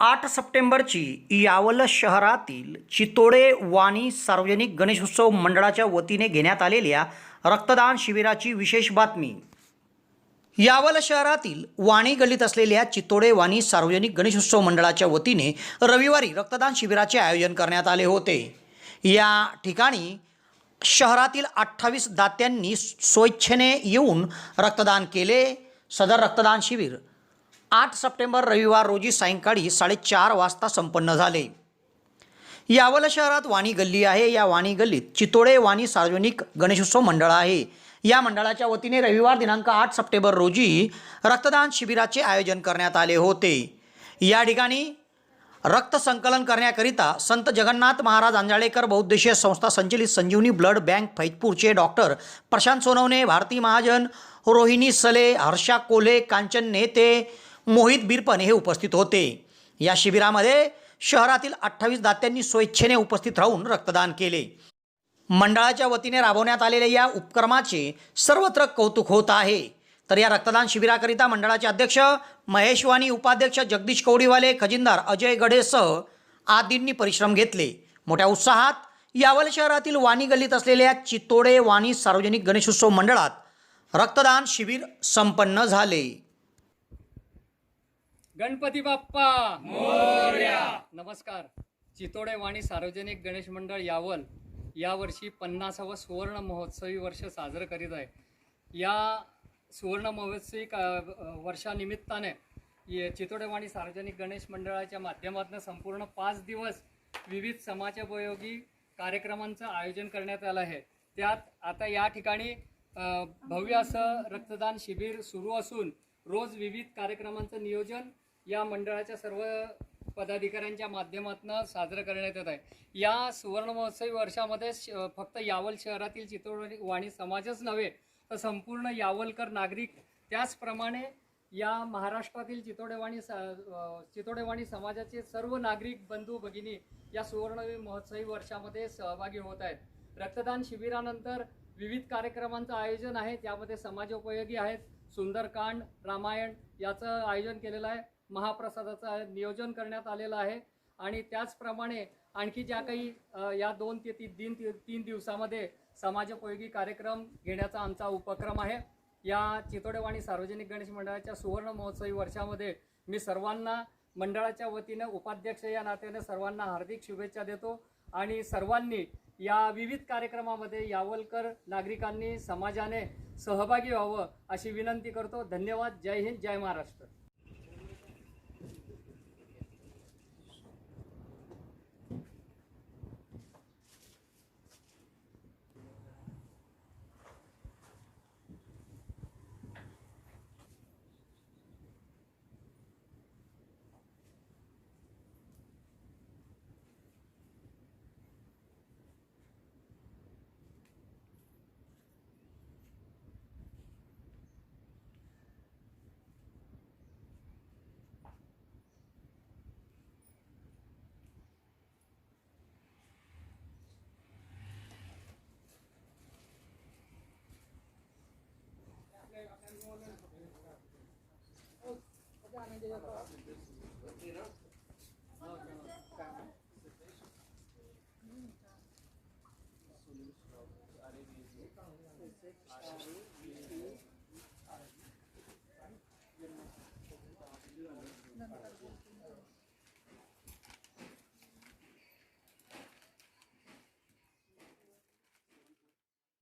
आठ सप्टेंबरची यावल शहरातील चितोडे वाणी सार्वजनिक गणेशोत्सव मंडळाच्या वतीने घेण्यात आलेल्या रक्तदान शिबिराची विशेष बातमी. यावल शहरातील वाणी गल्लीत असलेल्या चितोडे वाणी सार्वजनिक गणेशोत्सव मंडळाच्या वतीने रविवारी रक्तदान शिबिराचे आयोजन करण्यात आले होते. या ठिकाणी शहरातील अठ्ठावीस दात्यांनी स्वेच्छेने येऊन रक्तदान केले. सदर रक्तदान शिबिर आठ सप्टेंबर रविवार रोजी सायंकाळी साडेचार वाजता संपन्न झाले. यावल शहरात वाणी गल्ली आहे. या वाणी गल्लीत चितोडे वाणी सार्वजनिक गणेशोत्सव मंडळ आहे. या मंडळाच्या वतीने रविवार दिनांक आठ सप्टेंबर रोजी रक्तदान शिबिराचे आयोजन करण्यात आले होते. या ठिकाणी रक्त संकलन करण्याकरिता संत जगन्नाथ महाराज आंजाळेकर बहुद्देशीय संस्था संचलित संजीवनी ब्लड बँक फैजपूरचे डॉक्टर प्रशांत सोनवणे भारती महाजन रोहिणी सले हर्षा कोल्हे कांचन नेते मोहित बिरपन हे उपस्थित होते. या शिबिरामध्ये शहरातील अठ्ठावीस दात्यांनी स्वेच्छेने उपस्थित राहून रक्तदान केले. मंडळाच्या वतीने राबवण्यात आलेल्या या उपक्रमाचे सर्वत्र कौतुक होत आहे. तर या रक्तदान शिबिराकरिता मंडळाचे अध्यक्ष महेश वाणी उपाध्यक्ष जगदीश कवडीवाले खजिनदार अजय गढेसह आदींनी परिश्रम घेतले. मोठ्या उत्साहात यावल शहरातील वाणी गल्लीत असलेल्या चितोडे वाणी सार्वजनिक गणेशोत्सव मंडळात रक्तदान शिबिर संपन्न झाले. गणपती बाप्पा! मोर्या! नमस्कार. चितोडे वाणी सार्वजनिक गणेश मंडळ यावल यावर्षी पन्नासावं सुवर्ण महोत्सवी वर्ष साजरं करीत आहे. या सुवर्ण महोत्सवी का वर्षानिमित्ताने ये- चितोडे वाणी सार्वजनिक गणेश मंडळाच्या माध्यमातून संपूर्ण पाच दिवस विविध समाजोपयोगी कार्यक्रमांचं आयोजन करण्यात आलं आहे. त्यात आता या ठिकाणी भव्य असं रक्तदान शिबिर सुरू असून रोज विविध कार्यक्रमांचं नियोजन या मंडळाच्या सर्व पदाधिकाऱ्यांच्या माध्यमातून साजरं करण्यात येत आहे. या सुवर्ण महोत्सवी वर्षामध्ये श- फक्त यावल शहरातील चित्रवाणी वाणी समाजच नव्हे तर संपूर्ण यावलकर नागरिक त्याचप्रमाणे या महाराष्ट्रातील चितोडेवाणी स चितोडेवाणी समाजाचे सर्व नागरिक बंधू भगिनी या सुवर्ण महोत्सवी वर्षामध्ये सहभागी होत आहेत. रक्तदान शिबिरानंतर विविध कार्यक्रमांचं आयोजन आहे त्यामध्ये समाजोपयोगी आहेत. सुंदरकांड रामायण याचं आयोजन केलेलं आहे. महाप्रसादाचं नियोजन करण्यात आलेलं आहे. आणि त्याचप्रमाणे आणखी ज्या काही या दोन ते ती तीन तीन दिवसामध्ये समाजोपयोगी कार्यक्रम घेण्याचा आमचा उपक्रम आहे. या चितोडेवाणी सार्वजनिक गणेश मंडळाच्या सुवर्ण महोत्सवी वर्षामध्ये मी सर्वांना मंडळाच्या वतीनं उपाध्यक्ष या नात्याने सर्वांना हार्दिक शुभेच्छा देतो. आणि सर्वांनी या विविध कार्यक्रमामध्ये यावलकर नागरिकांनी समाजाने सहभागी व्हावं अशी विनंती करतो. धन्यवाद. जय हिंद. जय महाराष्ट्र. Você que está